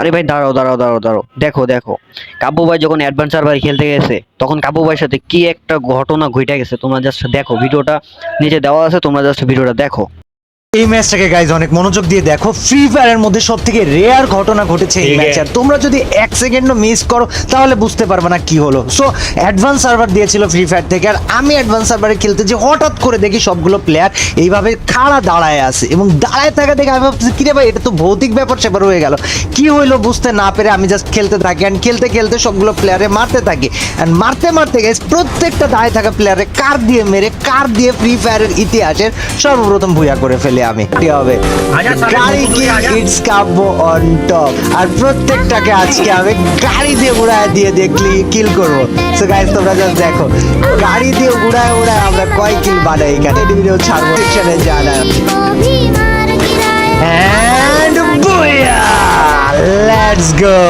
আরে ভাই, দাঁড়াও দাঁড়াও দাঁড়াও দাঁড়াও। দেখো দেখো। কাব্য ভাই যখন অ্যাডভেঞ্চার ভাই খেলতে গেছে, তখন কাব্য ভাইয়ের সাথে কি একটা ঘটনা ঘটে গেছে, তোমরা জাস্ট দেখো। ভিডিওটা নিচে দেওয়া আছে, তোমরা জাস্ট ভিডিওটা দেখো। এই ম্যাচটাকে গাইজ অনেক মনোযোগ দিয়ে দেখো। ফ্রি ফায়ারের মধ্যে সব থেকে রেয়ার ঘটনা ঘটেছে এই ম্যাচে। তোমরা যদি এক সেকেন্ডও মিস করো তাহলে বুঝতে পারবে না কি হলো। সো অ্যাডভান্স সার্ভার দিয়েছিল ফ্রি ফায়ার থেকে আর আমি অ্যাডভান্স সার্ভারে খেলতে যে হঠাৎ করে দেখি সবগুলো প্লেয়ার এইভাবে খাড়া দাঁড়ায় আছে এবং দাঁড়ায় থাকা দেখে আমি ভাবছি কিরে ভাই এটা তো ভৌতিক ব্যাপার স্যাপার হয়ে গেল। কি হইল বুঝতে না পেরে আমি জাস্ট খেলতে থাকি অ্যান্ড খেলতে খেলতে সবগুলো প্লেয়ারে মারতে থাকি। অ্যান্ড মারতে মারতে গেছে প্রত্যেকটা দাঁড়ায় থাকা প্লেয়ারে কার দিয়ে মেরে কার দিয়ে ফ্রি ফায়ারের ইতিহাসের সর্বপ্রথম ভুইয়া করে ফেলে। খেলে আমি কি হবে। গাড়ি কি ইটস কাব্য অন টপ আর প্রত্যেকটাকে আজকে আমি গাড়ি দিয়ে উড়ায় দিয়ে দেখলি কিল করব। সো গাইস তোমরা যা দেখো গাড়ি দিয়ে উড়ায় উড়ায় আমরা কয় কিল বানাই এখানে? ভিডিও ছাড়বো। সেকশনে জানা And বুয়া লেটস গো